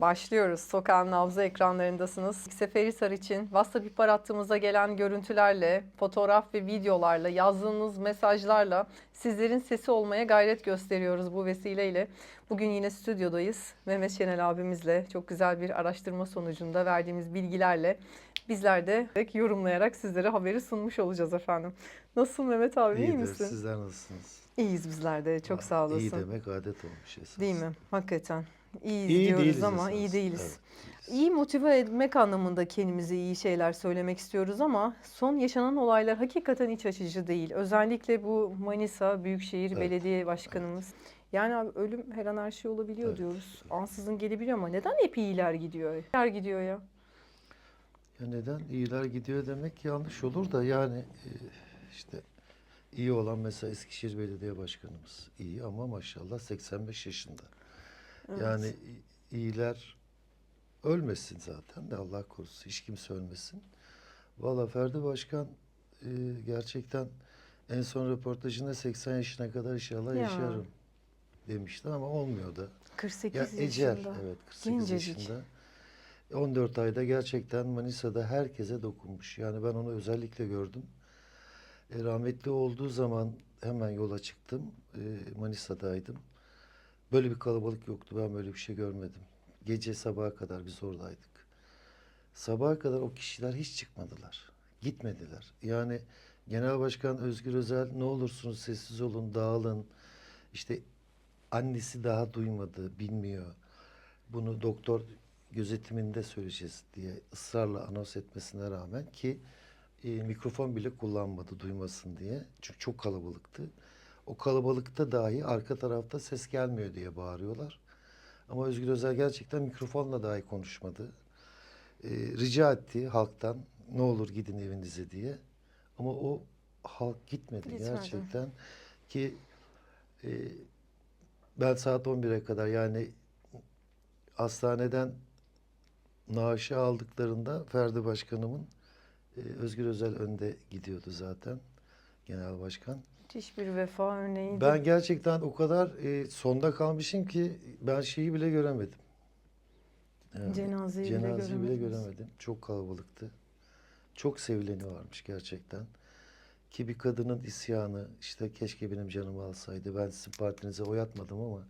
Başlıyoruz. Sokağın nabzı ekranlarındasınız. Seferihisar için WhatsApp ihbar hattımıza gelen görüntülerle, fotoğraf ve videolarla, yazdığınız mesajlarla sizlerin sesi olmaya gayret gösteriyoruz bu vesileyle. Bugün yine stüdyodayız. Mehmet Şenel abimizle çok güzel bir araştırma sonucunda verdiğimiz bilgilerle bizler de yorumlayarak sizlere haberi sunmuş olacağız efendim. Nasılsın Mehmet abi iyi İyidir. misin? Sizler nasılsınız? İyiyiz bizler de çok sağ olasın. İyi demek adet olmuş esas. Değil mi? Hakikaten. İyiyiz İyi diyoruz değiliz ama iyi değiliz. Evet, İyi motive etmek anlamında kendimize iyi şeyler söylemek istiyoruz ama son yaşanan olaylar hakikaten iç açıcı değil. Özellikle bu Manisa Büyükşehir Evet. Belediye Başkanımız. Yani abi ölüm her an her şey olabiliyor Evet. diyoruz. Ansızın gelebiliyor ama neden hep iyiler gidiyor? İyiler gidiyor ya. Ya neden iyiler gidiyor demek yanlış olur da yani e, işte iyi olan mesela Eskişehir Belediye Başkanımız iyi ama maşallah 85 yaşında. Evet. Yani iyiler ölmesin zaten de Allah korusun hiç kimse ölmesin. Valla Ferdi Başkan e, gerçekten en son röportajında 80 yaşına kadar inşallah Ya. yaşarım demişti ama olmuyor da. 48 Ya ecel yaşında. evet 48 Gencecik. yaşında. 14 ayda gerçekten Manisa'da herkese dokunmuş. Yani ben onu özellikle gördüm. E, rahmetli olduğu zaman hemen yola çıktım. E, Manisa'daydım. Böyle bir kalabalık yoktu. Ben böyle bir şey görmedim. Gece sabaha kadar biz oradaydık. Sabaha kadar o kişiler hiç çıkmadılar. Gitmediler. Yani Genel Başkan Özgür Özel ne olursunuz sessiz olun, dağılın. İşte annesi daha duymadı, bilmiyor. Bunu doktor gözetiminde söyleyeceğiz diye ısrarla anons etmesine rağmen ki e, mikrofon bile kullanmadı duymasın diye. Çünkü çok kalabalıktı. O kalabalıkta dahi arka tarafta ses gelmiyor diye bağırıyorlar. Ama Özgür Özel gerçekten mikrofonla dahi konuşmadı. E, rica etti halktan ne olur gidin evinize diye. Ama o halk gitmedi, Gitmedi. gerçekten. Ki e, ben saat 11'e kadar yani hastaneden naaşı aldıklarında Ferdi Başkanımın e, Özgür Özel önde gidiyordu zaten genel başkan. Müthiş bir vefa örneğiydi. Ben gerçekten o kadar e, sonda kalmışım ki ben şeyi bile göremedim. Yani Cenazeyi bile cenazeyi bile göremediniz. göremedim. Çok kalabalıktı. Çok sevileni varmış gerçekten. Ki bir kadının isyanı işte keşke benim canımı alsaydı. Ben sizin partinize oy atmadım ama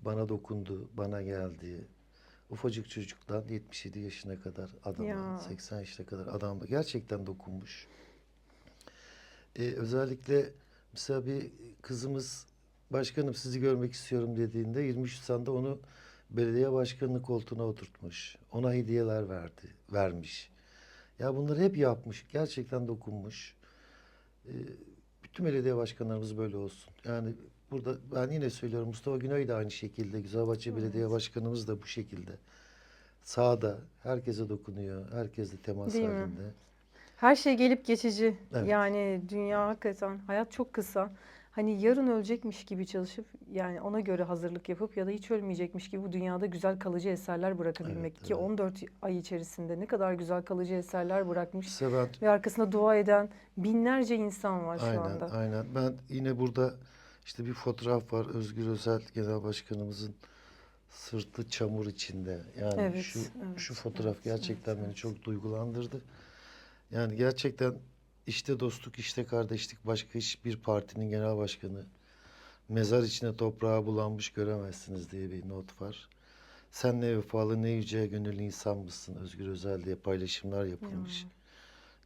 bana dokundu, bana geldi. Ufacık çocuktan 77 yaşına kadar adama, Ya. 80 yaşına kadar adamla gerçekten dokunmuş. Ee, özellikle mesela bir kızımız başkanım sizi görmek istiyorum dediğinde 23 Nisan'da onu belediye başkanlığı koltuğuna oturtmuş. Ona hediyeler verdi, vermiş. Ya bunları hep yapmış. Gerçekten dokunmuş. Ee, bütün belediye başkanlarımız böyle olsun. Yani burada ben yine söylüyorum Mustafa Günay da aynı şekilde. Güzelbahçe Belediye Başkanımız da bu şekilde. Sağda herkese dokunuyor. Herkesle temas Değil mi? Her şey gelip geçici. Evet. Yani dünya hakikaten hayat çok kısa. Hani yarın ölecekmiş gibi çalışıp yani ona göre hazırlık yapıp ya da hiç ölmeyecekmiş gibi bu dünyada güzel kalıcı eserler bırakabilmek Evet, ki evet. 14 ay içerisinde ne kadar güzel kalıcı eserler bırakmış ben ve arkasında dua eden binlerce insan var şu Aynen, anda. aynen. Ben yine burada işte bir fotoğraf var. Özgür Özel Genel Başkanımızın sırtı çamur içinde. Yani Evet, şu evet, şu fotoğraf evet, gerçekten evet, beni evet. çok duygulandırdı. Yani gerçekten işte dostluk, işte kardeşlik başka hiçbir partinin genel başkanı mezar içine toprağa bulanmış göremezsiniz diye bir not var. Sen ne vefalı ne yüce gönüllü insan mısın Özgür Özel diye paylaşımlar yapılmış.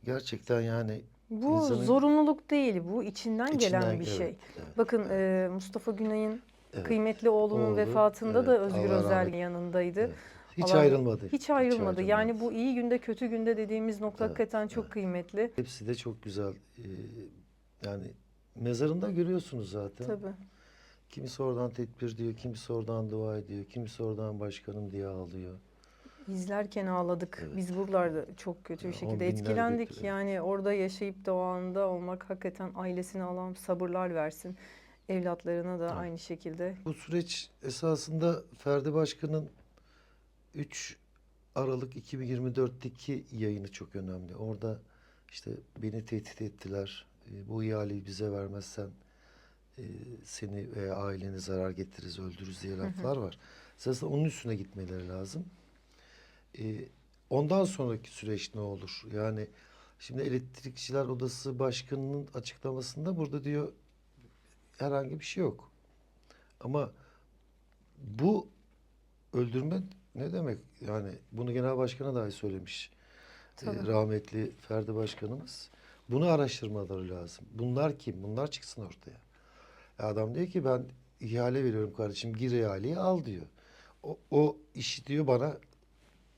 Gerçekten yani Bu İnsanın- zorunluluk değil, bu içinden, gelen içinden- bir evet, şey. evet. Bakın e, Mustafa Günay'ın Evet. kıymetli oğlunun Oğlu, vefatında da evet, Özgür Allah Özel rahmet- yanındaydı. Evet. Hiç Allah- ayrılmadı. Hiç ayrılmadı. Yani ayrılmadı. bu iyi günde kötü günde dediğimiz nokta Evet, hakikaten çok evet. kıymetli. Hepsi de çok güzel. Ee, yani mezarında görüyorsunuz zaten. Tabii. Kimisi oradan tekbir diyor, kimisi oradan dua ediyor, kimisi oradan başkanım diye ağlıyor. İzlerken ağladık. Evet. Biz buralarda çok kötü bir şekilde etkilendik. götürüyor. Yani orada yaşayıp da o anda olmak hakikaten ailesine Allah'ım sabırlar versin. Evlatlarına da Evet. aynı şekilde. Bu süreç esasında Ferdi Başkan'ın 3 Aralık 2024'teki yayını çok önemli. Orada işte beni tehdit ettiler. E, bu ihaleyi bize vermezsen e, seni veya aileni zarar getiririz, öldürürüz diye laflar var. Esasında onun üstüne gitmeleri lazım. Ee, ondan sonraki süreç ne olur? Yani şimdi elektrikçiler odası başkanının açıklamasında burada diyor herhangi bir şey yok. Ama bu öldürme ne demek? Yani bunu genel başkana dahi söylemiş. Ee, Tabii. rahmetli Ferdi Başkanımız. Bunu araştırmaları lazım. Bunlar kim? Bunlar çıksın ortaya. Ya Adam diyor ki ben ihale veriyorum kardeşim gir ihaleyi al diyor. O, o işi diyor bana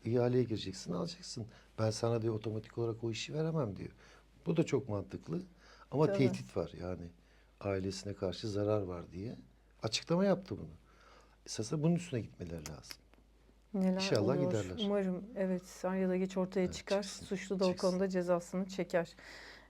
ihaleye gireceksin alacaksın. Ben sana diyor otomatik olarak o işi veremem diyor. Bu da çok mantıklı. Ama Tabii. tehdit var yani. Ailesine karşı zarar var diye. Açıklama yaptı bunu. Esasında bunun üstüne gitmeleri lazım. Neler İnşallah oluyor? giderler. Umarım evet ya da geç ortaya Evet, çıkar. çıksın, Suçlu da o çıksın. konuda cezasını çeker.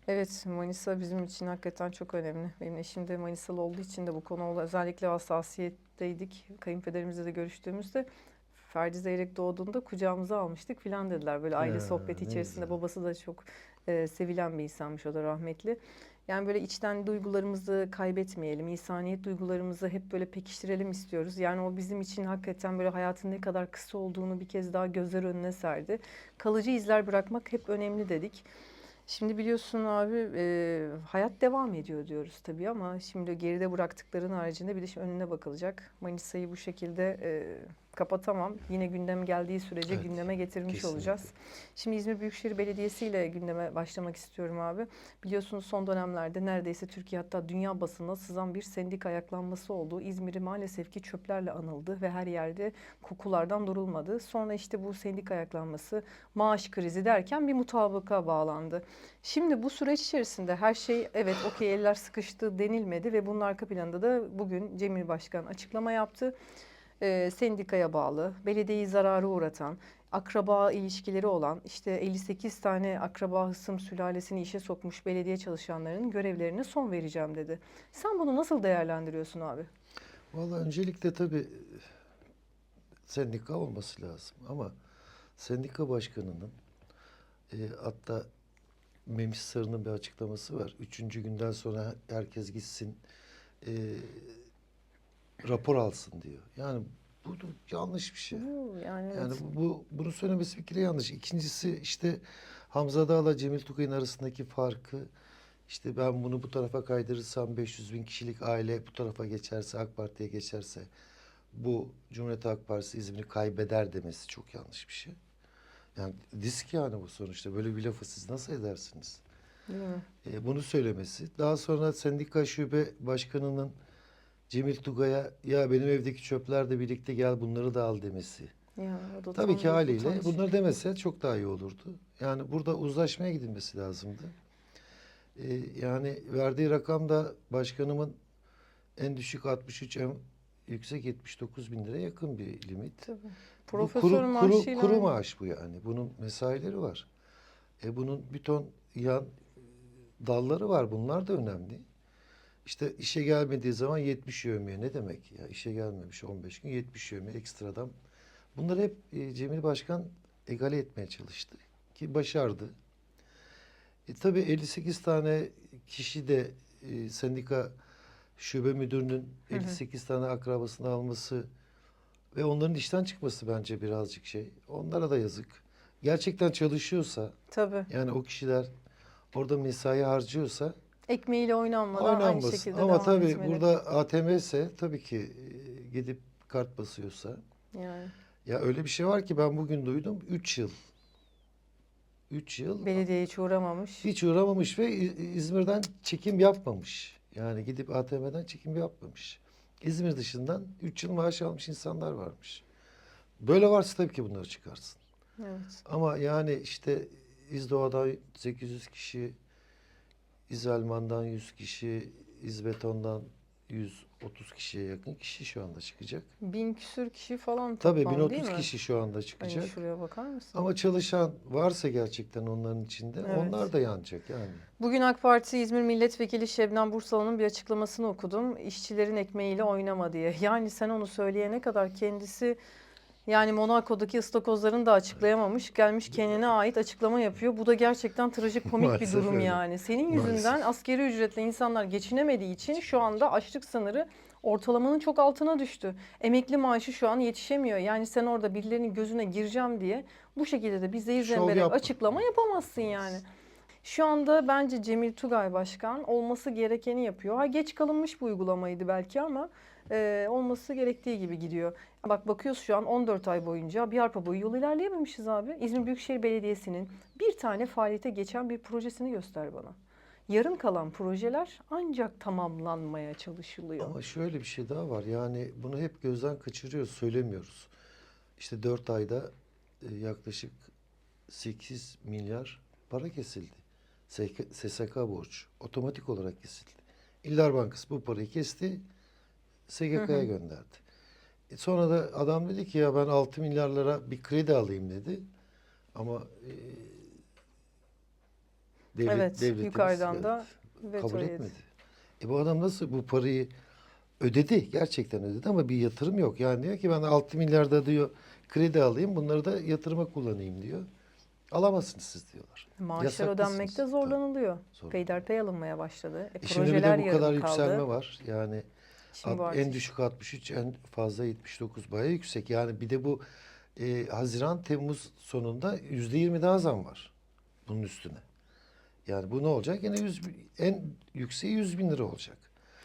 Evet Manisa bizim için hakikaten çok önemli. Benim eşim de Manisalı olduğu için de bu konuda özellikle hassasiyetteydik. Kayınpederimizle de görüştüğümüzde Ferdi Zeyrek doğduğunda kucağımıza almıştık filan dediler. Böyle aile Ya, sohbeti içerisinde güzel. babası da çok e, sevilen bir insanmış o da rahmetli. Yani böyle içten duygularımızı kaybetmeyelim, insaniyet duygularımızı hep böyle pekiştirelim istiyoruz. Yani o bizim için hakikaten böyle hayatın ne kadar kısa olduğunu bir kez daha gözler önüne serdi. Kalıcı izler bırakmak hep önemli dedik. Şimdi biliyorsun abi e, hayat devam ediyor diyoruz tabii ama şimdi geride bıraktıkların haricinde bir de önüne bakılacak. Manisa'yı bu şekilde e, kapatamam. Yine gündem geldiği sürece Evet, gündeme getirmiş kesinlikle. olacağız. Şimdi İzmir Büyükşehir Belediyesi ile gündeme başlamak istiyorum abi. Biliyorsunuz son dönemlerde neredeyse Türkiye hatta dünya basınına sızan bir sendika ayaklanması oldu. İzmir'i maalesef ki çöplerle anıldı ve her yerde kokulardan durulmadı. Sonra işte bu sendika ayaklanması, maaş krizi derken bir mutabaka bağlandı. Şimdi bu süreç içerisinde her şey evet okey eller sıkıştı denilmedi ve bunun arka planında da bugün Cemil Başkan açıklama yaptı. Ee, sendikaya bağlı, belediyeyi zarara uğratan, akraba ilişkileri olan işte 58 tane akraba hısım sülalesini işe sokmuş belediye çalışanlarının görevlerine son vereceğim dedi. Sen bunu nasıl değerlendiriyorsun abi? Vallahi öncelikle tabii sendika olması lazım ama sendika başkanının e, hatta Memiş Sarı'nın bir açıklaması var. Üçüncü günden sonra herkes gitsin e, rapor alsın diyor. Yani bu da yanlış bir şey. Bu yani Yani evet. bu, bu bunu söylemesi bir kere yanlış. İkincisi işte Hamza Dağ'la Cemil Tugay'ın arasındaki farkı işte ben bunu bu tarafa kaydırırsam 500 bin kişilik aile bu tarafa geçerse AK Parti'ye geçerse bu Cumhuriyet Halk Partisi İzmir'i kaybeder demesi çok yanlış bir şey. Yani disk yani bu sonuçta böyle bir lafı siz nasıl edersiniz? Değil mi? E, bunu söylemesi. Daha sonra sendika şube başkanının Cemil Tugay'a ya benim evdeki çöpler de birlikte gel bunları da al demesi. Ya, o da Tabii ki haliyle utanç. bunları demese çok daha iyi olurdu. Yani burada uzlaşmaya gidilmesi lazımdı. Ee, yani verdiği rakam da başkanımın en düşük 63, en yüksek 79 bin liraya yakın bir limit. Tabii. Bu Profesör kuru, kuru, maaşıyla kuru maaş bu yani. Bunun mesaileri var. E bunun bir ton yan dalları var. Bunlar da önemli. İşte işe gelmediği zaman 70 yövmiye ne demek ya? İşe gelmemiş 15 gün 70 yövmiye ekstradan. Bunları hep e, Cemil Başkan egale etmeye çalıştı ki başardı. E tabii 58 tane kişi de e, sendika şube müdürünün Hı hı. 58 tane akrabasını alması ve onların işten çıkması bence birazcık şey. Onlara da yazık. Gerçekten çalışıyorsa Tabii. yani o kişiler orada mesai harcıyorsa Ekmeğiyle oynanmadan aynı oynanmasın. şekilde Ama devam tabii etmeli. burada ATM ise tabii ki e, gidip kart basıyorsa yani ya öyle bir şey var ki ben bugün duydum 3 yıl 3 yıl belediye hiç uğramamış. hiç uğramamış ve İ- İzmir'den çekim yapmamış. Yani gidip ATM'den çekim yapmamış. İzmir dışından 3 yıl maaş almış insanlar varmış. Böyle varsa tabii ki bunları çıkarsın. Evet. Ama yani işte İzdoğa'dan 800 kişi, İzelman'dan 100 kişi, İzbeton'dan 130 kişiye yakın kişi şu anda çıkacak. Bin küsür kişi falan Tabii toplam değil 1030 mi? kişi şu anda Hani çıkacak. şuraya bakar mısın? Ama çalışan varsa gerçekten onların içinde Evet. onlar da yanacak yani. Bugün AK Parti İzmir Milletvekili Şebnem Bursalı'nın bir açıklamasını okudum. İşçilerin ekmeğiyle oynama diye. Yani sen onu söyleyene kadar kendisi yani Monaco'daki ıstakozların da açıklayamamış. Gelmiş kendine ait açıklama yapıyor. Bu da gerçekten trajikomik bir Maalesef durum öyle. yani. Senin yüzünden Maalesef. askeri ücretle insanlar geçinemediği için şu anda açlık sınırı Ortalamanın çok altına düştü. Emekli maaşı şu an yetişemiyor. Yani sen orada birilerinin gözüne gireceğim diye bu şekilde de bir zehir Şov zemberek yapma. açıklama yapamazsın yani. Şu anda bence Cemil Tugay Başkan olması gerekeni yapıyor. Ha geç kalınmış bir uygulamaydı belki ama e, olması gerektiği gibi gidiyor. Bak bakıyoruz şu an 14 ay boyunca bir arpa boyu yol ilerleyememişiz abi. İzmir Büyükşehir Belediyesi'nin bir tane faaliyete geçen bir projesini göster bana. Yarım kalan projeler ancak tamamlanmaya çalışılıyor. Ama şöyle bir şey daha var. Yani bunu hep gözden kaçırıyoruz, söylemiyoruz. İşte 4 ayda e, yaklaşık 8 milyar para kesildi. SK SSK borç otomatik olarak kesildi. İller Bankası bu parayı kesti, SGK'ya gönderdi. E sonra da adam dedi ki ya ben 6 milyarlara bir kredi alayım dedi. Ama e, devlet, evet, devletimiz yukarıdan da veto kabul yedi. etmedi. E bu adam nasıl bu parayı ödedi? Gerçekten ödedi ama bir yatırım yok. Yani diyor ki ben 6 milyarda diyor kredi alayım bunları da yatırıma kullanayım diyor. Alamazsınız siz diyorlar. Maaşlar ödenmekte zorlanılıyor. zorlanıyor. Peyderpey alınmaya başladı. E, E şimdi bir projeler de bu kadar yarım kaldı. yükselme var. Yani Şimdi Alt- en düşük 63, en fazla 79 bayağı yüksek. Yani bir de bu e, Haziran Temmuz sonunda %20 daha zam var bunun üstüne. Yani bu ne olacak? Yine 100, bin- en yükseği 100 bin lira olacak.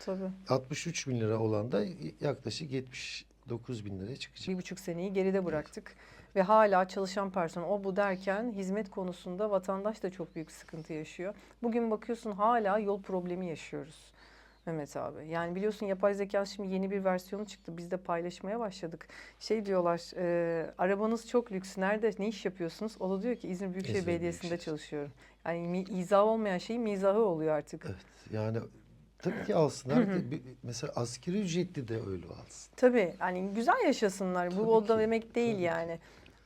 Tabii. 63 bin lira olan da yaklaşık 79 bin liraya çıkacak. Bir buçuk seneyi geride bıraktık. Ve hala çalışan personel o bu derken hizmet konusunda vatandaş da çok büyük sıkıntı yaşıyor. Bugün bakıyorsun hala yol problemi yaşıyoruz. Mehmet abi. Yani biliyorsun yapay zeka şimdi yeni bir versiyonu çıktı. Biz de paylaşmaya başladık. Şey diyorlar, e, arabanız çok lüks. Nerede, ne iş yapıyorsunuz? O da diyor ki İzmir Büyükşehir İzmir Belediyesi'nde Büyükşehir. çalışıyorum. Yani mi, izah olmayan şeyin mizahı oluyor artık. Evet. Yani tabii ki alsınlar. Mesela asgari ücretli de öyle alsın. Tabii hani güzel yaşasınlar. Bu Tabii o da ki, demek değil tabii ki. yani.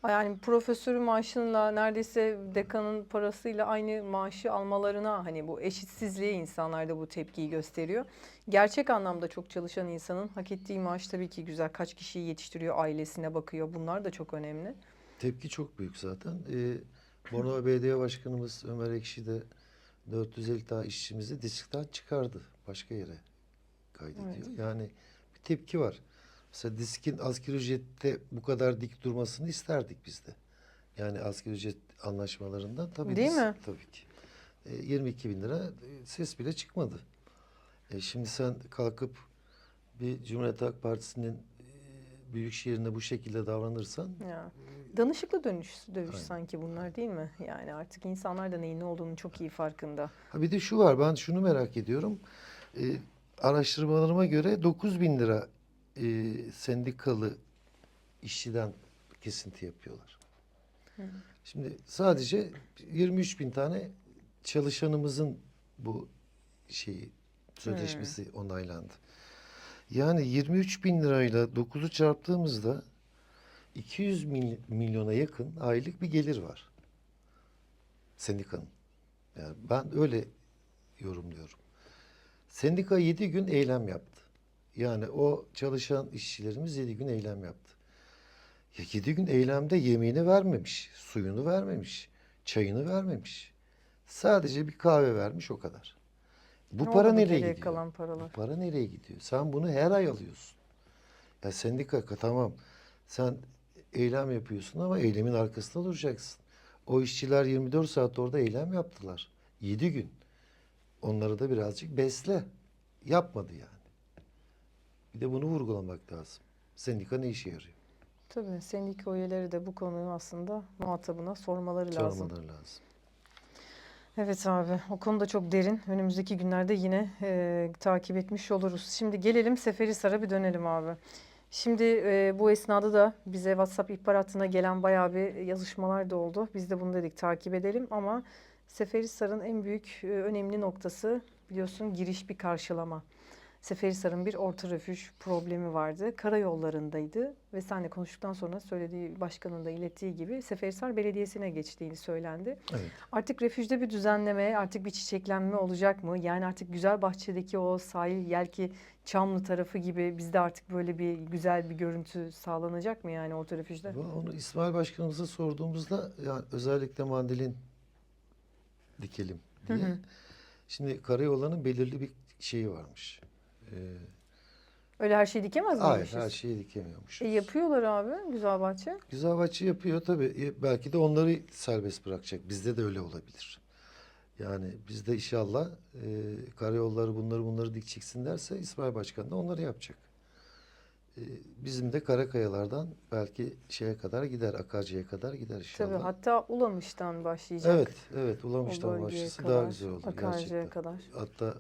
Yani profesörün maaşıyla neredeyse dekanın parasıyla aynı maaşı almalarına hani bu eşitsizliğe insanlar da bu tepkiyi gösteriyor. Gerçek anlamda çok çalışan insanın hak ettiği maaş tabii ki güzel. Kaç kişiyi yetiştiriyor, ailesine bakıyor. Bunlar da çok önemli. Tepki çok büyük zaten. Ee, Bornova Belediye Başkanımız Ömer Ekşi de 450 tane işçimizi diskten çıkardı. Başka yere kaydediyor. Evet. Yani bir tepki var. Mesela diskin asgari ücrette bu kadar dik durmasını isterdik biz de. Yani asgari ücret anlaşmalarından tabii Değil biz- mi? Tabii ki. E, 22 bin lira e, ses bile çıkmadı. E, şimdi sen kalkıp bir Cumhuriyet Halk Partisi'nin e, büyük şehrinde bu şekilde davranırsan Ya. Danışıklı dönüş, dövüş Aynen. sanki bunlar değil mi? Yani artık insanlar da neyin ne olduğunu çok iyi farkında. Ha bir de şu var ben şunu merak ediyorum. Ee, araştırmalarıma göre 9 bin lira e, sendikalı işçiden kesinti yapıyorlar. Şimdi sadece 23 bin tane çalışanımızın bu şeyi sözleşmesi onaylandı. Yani 23 bin lirayla 9'u çarptığımızda 200 mil- milyona yakın aylık bir gelir var. Sendikanın. Yani ben öyle yorumluyorum. Sendika 7 gün eylem yaptı. Yani o çalışan işçilerimiz 7 gün eylem yaptı. Ya 7 gün eylemde yemeğini vermemiş, suyunu vermemiş, çayını vermemiş. Sadece bir kahve vermiş o kadar. Bu Ne para nereye gidiyor? kalan paralar? Bu para nereye gidiyor? Sen bunu her ay alıyorsun. Ya sendika tamam. Sen eylem yapıyorsun ama eylemin arkasında duracaksın. O işçiler 24 saat orada eylem yaptılar. 7 gün. Onları da birazcık besle. Yapmadı yani. Bir de bunu vurgulamak lazım. Sendika ne işe yarıyor? Tabii sendika üyeleri de bu konuyu aslında muhatabına sormaları lazım. Sormaları lazım. Evet abi o konuda çok derin. Önümüzdeki günlerde yine e, takip etmiş oluruz. Şimdi gelelim Seferihisar'a bir dönelim abi. Şimdi e, bu esnada da bize WhatsApp ihbar hattına gelen bayağı bir yazışmalar da oldu. Biz de bunu dedik takip edelim ama Seferihisar'ın en büyük e, önemli noktası biliyorsun giriş bir karşılama. Seferihisar'ın bir orta refüj problemi vardı. Karayollarındaydı ve seninle konuştuktan sonra söylediği başkanın da ilettiği gibi Seferihisar Belediyesi'ne geçtiğini söylendi. Evet. Artık refüjde bir düzenleme, artık bir çiçeklenme olacak mı? Yani artık Güzelbahçe'deki o sahil yelki Çamlı tarafı gibi bizde artık böyle bir güzel bir görüntü sağlanacak mı yani orta refüjde? Onu İsmail Başkanımıza sorduğumuzda yani özellikle mandalin dikelim diye. Hı hı. Şimdi karayollarının belirli bir şeyi varmış. Ee, Öyle her şeyi dikemez Hayır, miymişiz? her şeyi dikemiyormuş. E, yapıyorlar abi Güzelbahçe. Güzelbahçe yapıyor tabii. E, Belki de onları serbest bırakacak. Bizde de öyle olabilir. Yani bizde inşallah e, karayolları bunları bunları dikeceksin derse İsmail Başkan da onları yapacak. E, bizim de Karakayalardan belki şeye kadar gider, Akarcı'ya kadar gider inşallah. Tabii hatta Ulamış'tan başlayacak. Evet, evet. o Ulamış'tan bölgeye başlasa kadar, daha güzel olur Akarcı'ya gerçekten. kadar. Hatta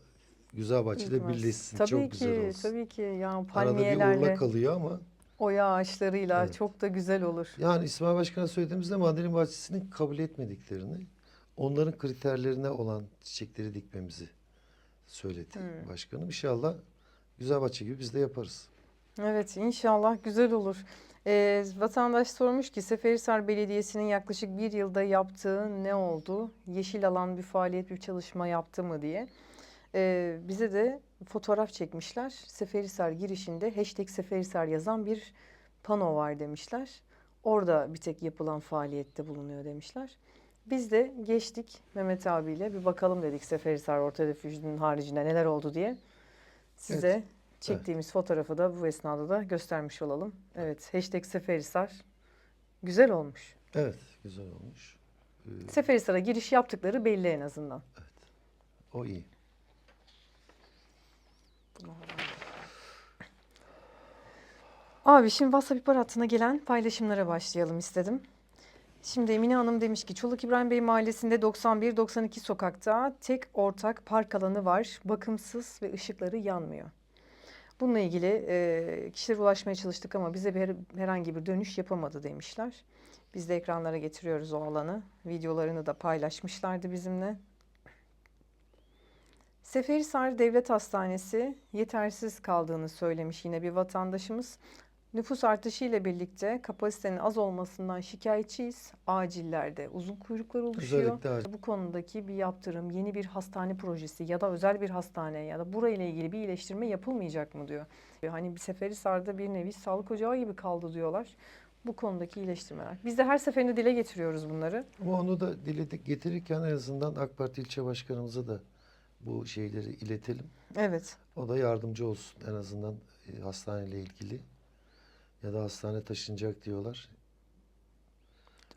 Güzelbahçe'de Gitmez. birleşsin. Tabii Çok ki, güzel olsun. tabii ki. Ya Arada bir palmiyelerle, Urla kalıyor ama oya ağaçlarıyla Evet. çok da güzel olur. Yani İsmail Başkan'a söylediğimizde Mandalina Bahçesi'nin kabul etmediklerini, onların kriterlerine olan çiçekleri dikmemizi söyledi Hmm. başkanım. İnşallah güzel bahçe gibi biz de yaparız. Evet inşallah güzel olur. Ee, vatandaş sormuş ki Seferihisar Belediyesi'nin yaklaşık bir yılda yaptığı ne oldu? Yeşil alan bir faaliyet, bir çalışma yaptı mı diye. Ee, bize de fotoğraf çekmişler. Seferihisar girişinde hashtag Seferihisar yazan bir pano var demişler. Orada bir tek yapılan faaliyette bulunuyor demişler. Biz de geçtik Mehmet abiyle bir bakalım dedik Seferihisar Orta Refüjü'nün haricinde neler oldu diye. Size çektiğimiz fotoğrafı da bu esnada da göstermiş olalım. Evet hashtag Seferihisar güzel olmuş. Evet, güzel olmuş. Ee, Seferihisar'a giriş yaptıkları belli en azından. o iyi. Abi şimdi WhatsApp ihbar hattına gelen paylaşımlara başlayalım istedim. Şimdi Emine Hanım demiş ki Çoluk İbrahim Bey Mahallesi'nde 91-92 sokakta tek ortak park alanı var. Bakımsız ve ışıkları yanmıyor. Bununla ilgili e, kişilere ulaşmaya çalıştık ama bize bir, herhangi bir dönüş yapamadı demişler. Biz de ekranlara getiriyoruz o alanı. Videolarını da paylaşmışlardı bizimle. Seferihisar Devlet Hastanesi yetersiz kaldığını söylemiş yine bir vatandaşımız. Nüfus artışı ile birlikte kapasitenin az olmasından şikayetçiyiz. Acillerde uzun kuyruklar oluşuyor. Özellikle. Bu konudaki bir yaptırım, yeni bir hastane projesi ya da özel bir hastane ya da burayla ilgili bir iyileştirme yapılmayacak mı diyor. Hani bir Seferihisar'da bir nevi sağlık ocağı gibi kaldı diyorlar. Bu konudaki iyileştirmeler. Biz de her seferinde dile getiriyoruz bunları. Ama onu da dile getirirken en azından AK Parti ilçe başkanımıza da bu şeyleri iletelim. Evet. O da yardımcı olsun en azından e, hastaneyle ilgili. Ya da hastane taşınacak diyorlar.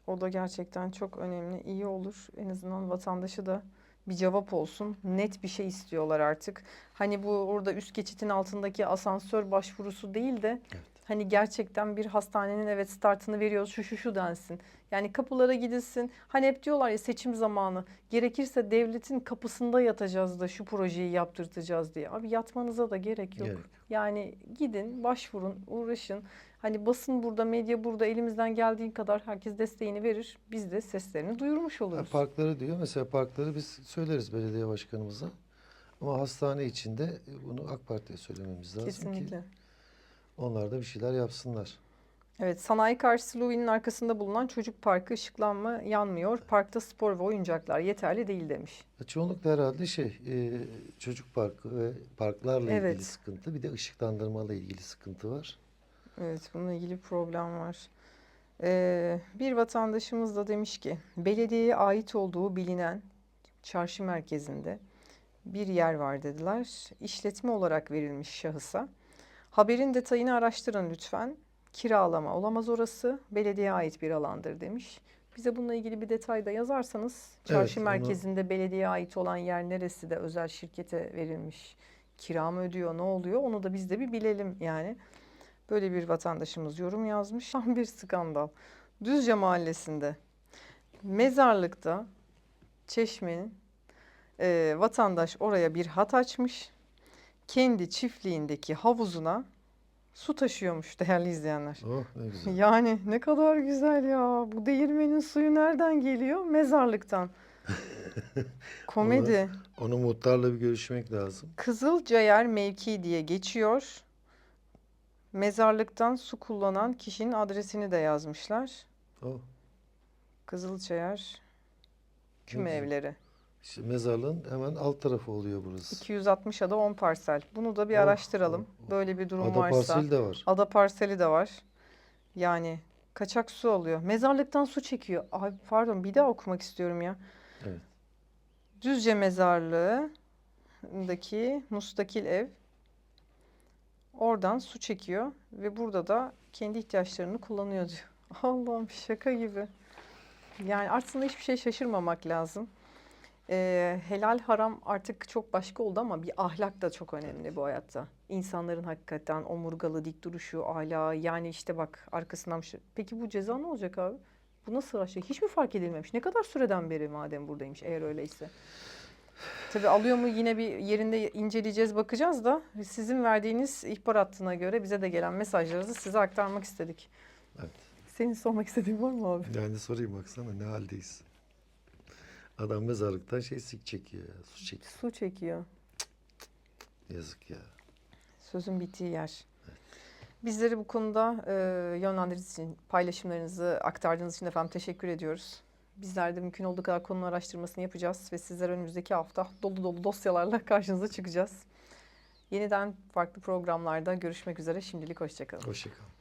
O da gerçekten çok önemli. iyi olur. En azından vatandaşı da bir cevap olsun. Net bir şey istiyorlar artık. Hani bu orada üst geçitin altındaki asansör başvurusu değil de Evet. Hani gerçekten bir hastanenin evet startını veriyoruz şu şu şu densin. Yani kapılara gidilsin. Hani hep diyorlar ya seçim zamanı. Gerekirse devletin kapısında yatacağız da şu projeyi yaptırtacağız diye. Abi yatmanıza da gerek yok. Gerek. Yani gidin, başvurun, uğraşın. Hani basın burada, medya burada elimizden geldiği kadar herkes desteğini verir. Biz de seslerini duyurmuş oluruz. parkları diyor. Mesela parkları biz söyleriz belediye başkanımıza. Ama hastane içinde bunu AK Parti'ye söylememiz lazım ki Kesinlikle. Onlar da bir şeyler yapsınlar. Evet, sanayi karşısı Louis'nin arkasında bulunan çocuk parkı ışıklanma yanmıyor. Parkta spor ve oyuncaklar yeterli değil demiş. E, Çoğunlukla herhalde şey e, çocuk parkı ve parklarla Evet. ilgili sıkıntı. Bir de ışıklandırmayla ilgili sıkıntı var. Evet, bununla ilgili problem var. Ee, bir vatandaşımız da demiş ki, belediyeye ait olduğu bilinen çarşı merkezinde bir yer var dediler. İşletme olarak verilmiş şahısa. Haberin detayını araştırın lütfen. Kiralama olamaz orası. Belediyeye ait bir alandır demiş. Bize bununla ilgili bir detay da yazarsanız çarşı onu- merkezinde belediyeye ait olan yer neresi de özel şirkete verilmiş. Kira mı ödüyor, ne oluyor? Onu da biz de bir bilelim yani. Böyle bir vatandaşımız yorum yazmış. Tam bir skandal. Düzce Mahallesi'nde mezarlıkta Çeşme'nin e, vatandaş oraya bir hat açmış. Kendi çiftliğindeki havuzuna su taşıyormuş değerli izleyenler. Oh ne güzel. Yani ne kadar güzel ya. Bu değirmenin suyu nereden geliyor? Mezarlıktan. Komedi. Onu muhtarla bir görüşmek lazım. Kızılcayer mevki diye geçiyor. Mezarlıktan su kullanan kişinin adresini de yazmışlar. Oh, Kızılcayer küme evleri. İşte mezarlığın hemen alt tarafı oluyor burası. 260 ada 10 parsel. Bunu da bir Oh, araştıralım. oh, oh. Böyle bir durum Ada varsa. parseli de var. Ada parseli de var. Yani kaçak su alıyor. Mezarlıktan su çekiyor. Ay pardon bir daha okumak istiyorum ya. Evet. Düzce mezarlığındaki mustakil ev Oradan su çekiyor ve burada da kendi ihtiyaçlarını kullanıyor diyor. Allah'ım şaka gibi. Yani aslında hiçbir şey şaşırmamak lazım. Ee, helal haram artık çok başka oldu ama bir ahlak da çok önemli bu hayatta. İnsanların hakikaten omurgalı dik duruşu, ahlakı yani işte bak arkasından bir şey. Peki bu ceza ne olacak abi? Bu nasıl şey? Hiç mi fark edilmemiş? Ne kadar süreden beri madem buradaymış eğer öyleyse? Tabii alıyor mu yine bir yerinde inceleyeceğiz bakacağız da sizin verdiğiniz ihbar hattına göre bize de gelen mesajlarınızı size aktarmak istedik. Evet. Senin sormak istediğin var mı abi? Yani sorayım baksana ne haldeyiz. Adam mezarlıktan şey sik çekiyor ya, su çekiyor. Su çekiyor. Yazık ya. Sözün bittiği yer. Bizleri bu konuda e, yönlendirdiğiniz için, paylaşımlarınızı aktardığınız için efendim teşekkür ediyoruz. Bizler de mümkün olduğu kadar konunun araştırmasını yapacağız ve sizler önümüzdeki hafta dolu dolu dosyalarla karşınıza çıkacağız. Yeniden farklı programlarda görüşmek üzere. Şimdilik hoşçakalın. Hoşçakal.